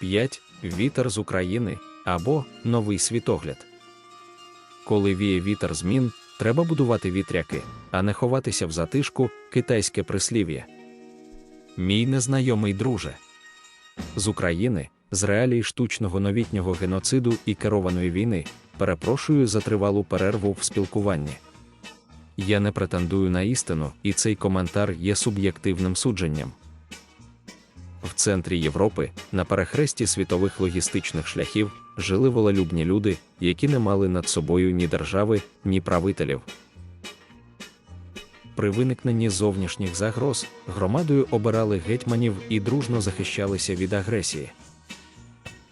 5. Вітер з України або новий світогляд. Коли віє вітер змін, треба будувати вітряки, а не ховатися в затишку китайське прислів'я. Мій незнайомий друже. З України, з реалій штучного новітнього геноциду і керованої війни, перепрошую за тривалу перерву в спілкуванні. Я не претендую на істину, і цей коментар є суб'єктивним судженням. В центрі Європи, на перехресті світових логістичних шляхів, жили волелюбні люди, які не мали над собою ні держави, ні правителів. При виникненні зовнішніх загроз громадою обирали гетьманів і дружно захищалися від агресії.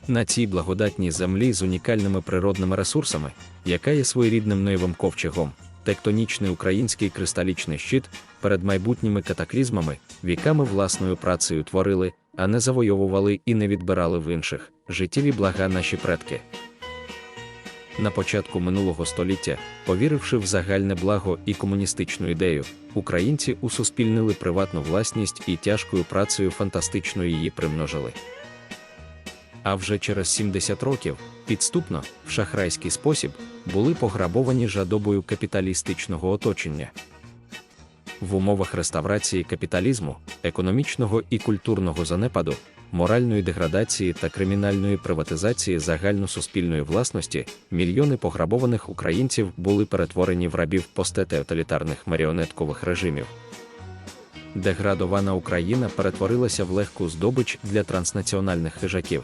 На цій благодатній землі з унікальними природними ресурсами, яка є своєрідним ноєвим ковчегом, тектонічний український кристалічний щит перед майбутніми катаклізмами, віками власною працею творили, а не завойовували і не відбирали в інших життєві блага наші предки. На початку минулого століття, повіривши в загальне благо і комуністичну ідею, українці усуспільнили приватну власність і тяжкою працею фантастично її примножили. А вже через 70 років, підступно, в шахрайський спосіб, були пограбовані жадобою капіталістичного оточення. В умовах реставрації капіталізму, економічного і культурного занепаду, моральної деградації та кримінальної приватизації загальносуспільної власності, мільйони пограбованих українців були перетворені в рабів постетоталітарних маріонеткових режимів. Деградована Україна перетворилася в легку здобич для транснаціональних хижаків.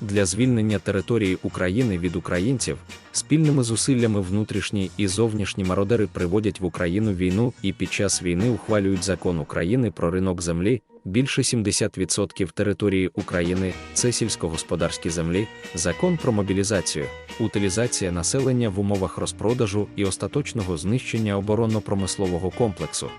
Для звільнення території України від українців спільними зусиллями внутрішні і зовнішні мародери приводять в Україну війну і під час війни ухвалюють закон України про ринок землі. Більше 70% території України це сільськогосподарські землі, закон про мобілізацію, утилізація населення в умовах розпродажу і остаточного знищення оборонно-промислового комплексу.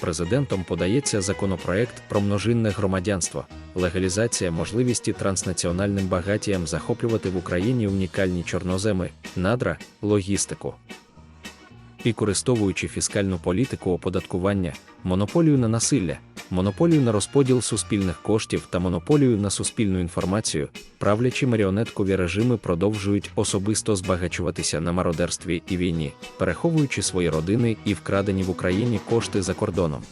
Президентом подається законопроект про множинне громадянство, легалізація можливості транснаціональним багатіям захоплювати в Україні унікальні чорноземи, надра, логістику. І користовуючи фіскальну політику оподаткування, монополію на насилля, монополію на розподіл суспільних коштів та монополію на суспільну інформацію, правлячі маріонеткові режими продовжують особисто збагачуватися на мародерстві і війні, переховуючи свої родини і вкрадені в Україні кошти за кордоном.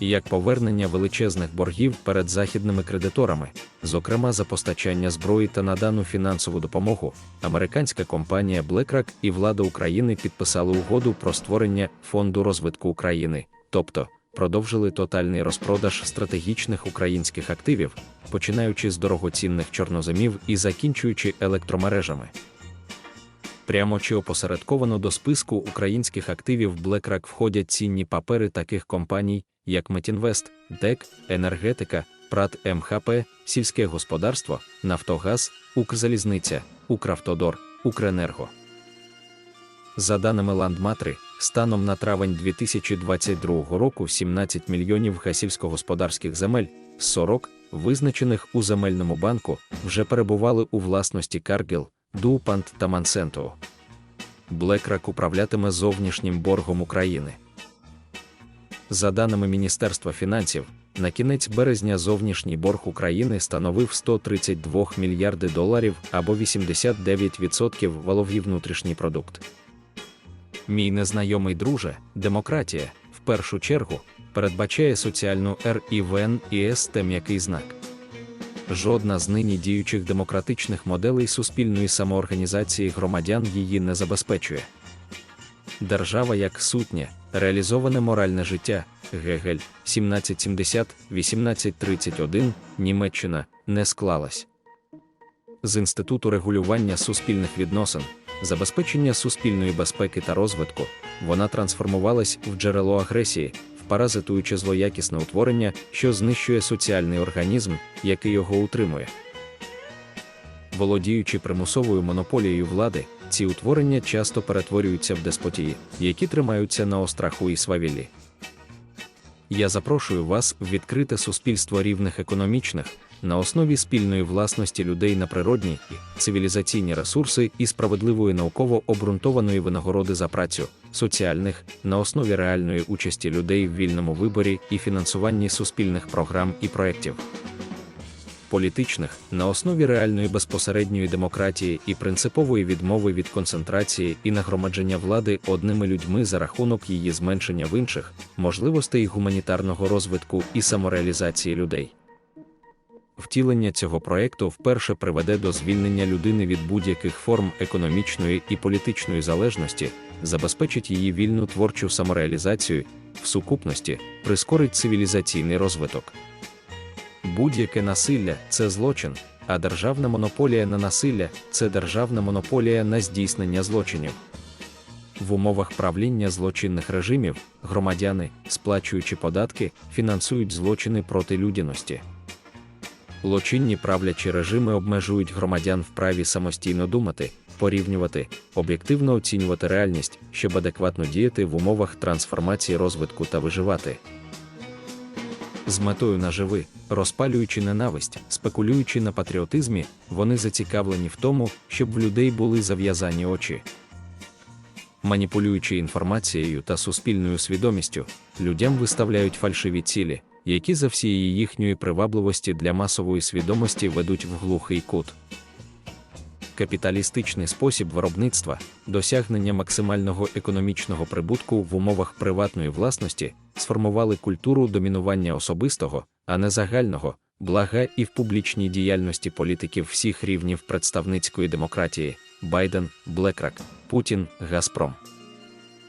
Як повернення величезних боргів перед західними кредиторами, зокрема за постачання зброї та надану фінансову допомогу, американська компанія BlackRock і влада України підписали угоду про створення фонду розвитку України, тобто продовжили тотальний розпродаж стратегічних українських активів, починаючи з дорогоцінних чорноземів і закінчуючи електромережами. Прямо чи опосередковано до списку українських активів BlackRock входять цінні папери таких компаній, як Метінвест, ДЕК, Енергетика, ПРАТ МХП, Сільське господарство, Нафтогаз, Укрзалізниця, Укравтодор, Укренерго. За даними Ландматри, станом на травень 2022 року 17 мільйонів гасільськогосподарських земель, 40, визначених у земельному банку, вже перебували у власності Каргіл, Дуупант та Мансенту. BlackRock управлятиме зовнішнім боргом України. За даними Міністерства фінансів, на кінець березня зовнішній борг України становив 132 мільярди доларів або 89% валовий внутрішній продукт. Мій незнайомий друже, демократія, в першу чергу, передбачає соціальну РІВН і СТ м'який знак. Жодна з нині діючих демократичних моделей суспільної самоорганізації громадян її не забезпечує. Держава як сутнє, реалізоване моральне життя, Гегель, 1770-1831, Німеччина, не склалась. З Інституту регулювання суспільних відносин, забезпечення суспільної безпеки та розвитку, вона трансформувалась в джерело агресії, впаразитуючи злоякісне утворення, що знищує соціальний організм, який його утримує. Володіючи примусовою монополією влади, ці утворення часто перетворюються в деспотії, які тримаються на остраху і свавіллі. Я запрошую вас в відкрите суспільство рівних економічних на основі спільної власності людей на природні цивілізаційні ресурси і справедливої науково обґрунтованої винагороди за працю, соціальних на основі реальної участі людей в вільному виборі і фінансуванні суспільних програм і проєктів. Політичних на основі реальної безпосередньої демократії і принципової відмови від концентрації і нагромадження влади одними людьми за рахунок її зменшення в інших, можливостей гуманітарного розвитку і самореалізації людей. Втілення цього проекту вперше приведе до звільнення людини від будь-яких форм економічної і політичної залежності, забезпечить її вільну творчу самореалізацію, в сукупності прискорить цивілізаційний розвиток. Будь-яке насилля це злочин, а державна монополія на насилля це державна монополія на здійснення злочинів. В умовах правління злочинних режимів громадяни, сплачуючи податки, фінансують злочини проти людяності. Злочинні правлячі режими обмежують громадян в праві самостійно думати, порівнювати, об'єктивно оцінювати реальність, щоб адекватно діяти в умовах трансформації розвитку та виживати. З метою наживи, розпалюючи ненависть, спекулюючи на патріотизмі, вони зацікавлені в тому, щоб в людей були зав'язані очі. Маніпулюючи інформацією та суспільною свідомістю, людям виставляють фальшиві цілі, які за всієї їхньої привабливості для масової свідомості ведуть в глухий кут. Капіталістичний спосіб виробництва, досягнення максимального економічного прибутку в умовах приватної власності сформували культуру домінування особистого, а не загального, блага і в публічній діяльності політиків всіх рівнів представницької демократії Байден, Блекрак, Путін, Газпром.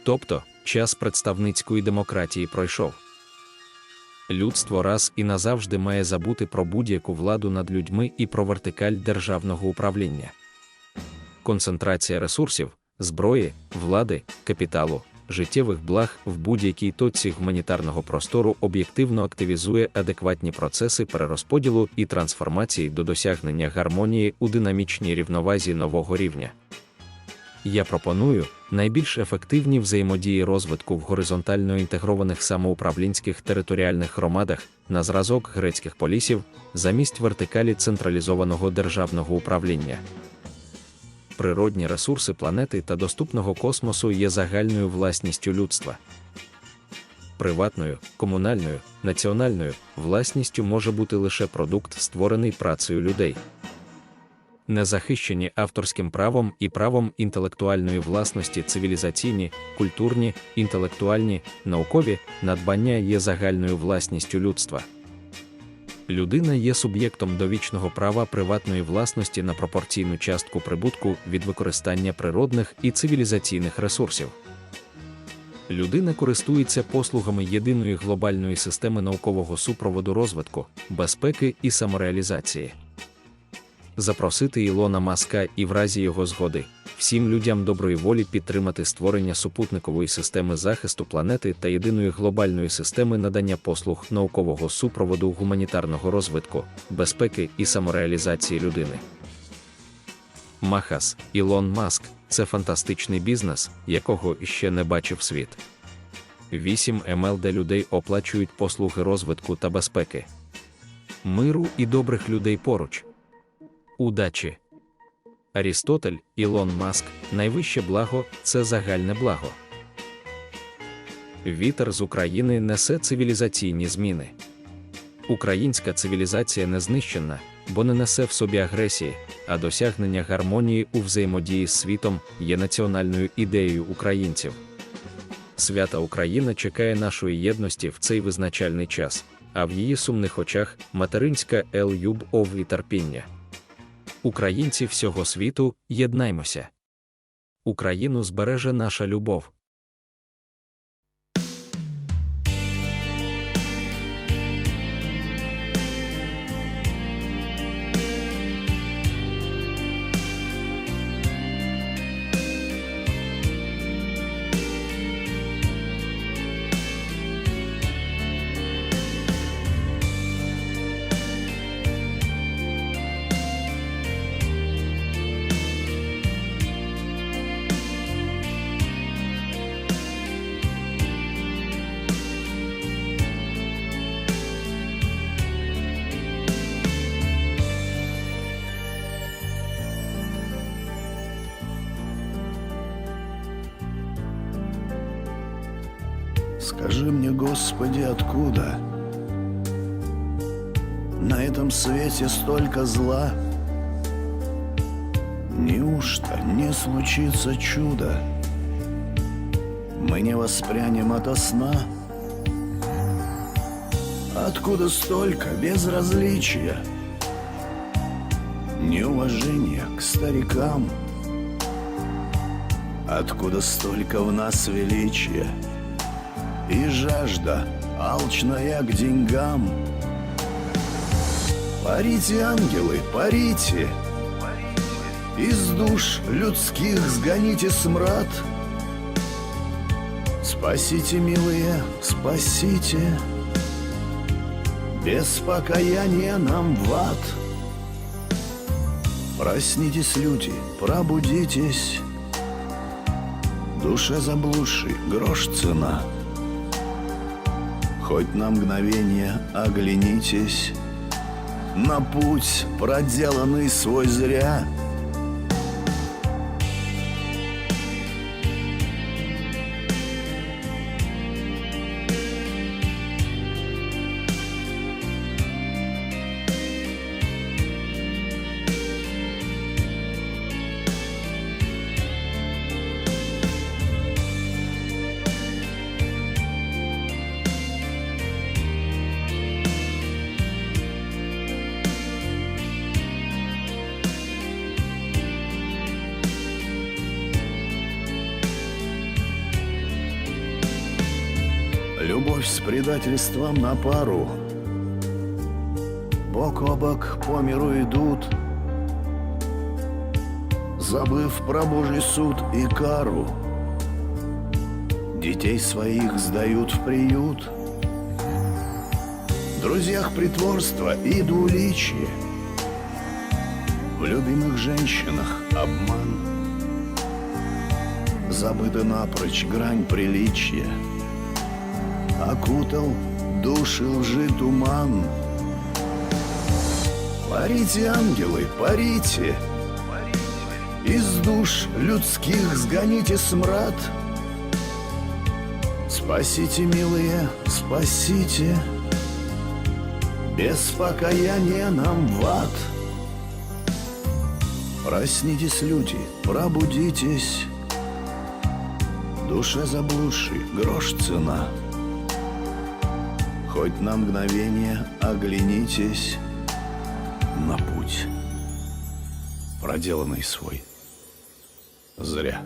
Тобто, час представницької демократії пройшов. Людство раз і назавжди має забути про будь-яку владу над людьми і про вертикаль державного управління. Концентрація ресурсів, зброї, влади, капіталу, життєвих благ в будь-якій точці гуманітарного простору об'єктивно активізує адекватні процеси перерозподілу і трансформації до досягнення гармонії у динамічній рівновазі нового рівня. Я пропоную найбільш ефективні взаємодії розвитку в горизонтально інтегрованих самоуправлінських територіальних громадах на зразок грецьких полісів замість вертикалі централізованого державного управління. Природні ресурси планети та доступного космосу є загальною власністю людства. Приватною, комунальною, національною власністю може бути лише продукт, створений працею людей не захищені авторським правом і правом інтелектуальної власності цивілізаційні, культурні, інтелектуальні, наукові надбання є загальною власністю людства. Людина є суб'єктом довічного права приватної власності на пропорційну частку прибутку від використання природних і цивілізаційних ресурсів. Людина користується послугами єдиної глобальної системи наукового супроводу розвитку, безпеки і самореалізації запросити Ілона Маска і в разі його згоди всім людям доброї волі підтримати створення супутникової системи захисту планети та єдиної глобальної системи надання послуг наукового супроводу гуманітарного розвитку, безпеки і самореалізації людини. Махас Ілон Маск це фантастичний бізнес, якого іще не бачив світ. 8 МЛ, де людей оплачують послуги розвитку та безпеки, миру і добрих людей поруч. Удачі. Арістотель, Ілон Маск, найвище благо це загальне благо. Вітер з України несе цивілізаційні зміни. Українська цивілізація не знищена, бо не несе в собі агресії, а досягнення гармонії у взаємодії з світом є національною ідеєю українців. Свята Україна чекає нашої єдності в цей визначальний час, а в її сумних очах материнська ел-юб-ов і терпіння. Українці всього світу, єднаймося. Україну збереже наша любов. Скажи мне, Господи, откуда на этом свете столько зла. Неужто не случится чудо? Мы не воспрянем ото сна. Откуда столько безразличия? Неуважения к старикам? Откуда столько в нас величия? И жажда, алчная к деньгам? Парите, ангелы, парите! Из душ людских сгоните смрад. Спасите, милые, спасите. Без покаяния нам в ад. Проснитесь, люди, пробудитесь. Душе заблудшей грош цена. Хоть на мгновение оглянитесь На путь, проделанный свой зря. Любовь с предательством на пару. Бок о бок по миру идут Забыв про Божий суд и кару. Детей своих сдают в приют. В друзьях притворство и двуличие. В любимых женщинах обман. Забыта напрочь грань приличия окутал души лжи туман. Парите, ангелы, парите, из душ людских сгоните смрад. Спасите, милые, спасите, без покаяния нам в ад. Проснитесь, люди, пробудитесь, душе заблудшей грош цена. Хоть на мгновение оглянитесь на путь, проделанный свой зря.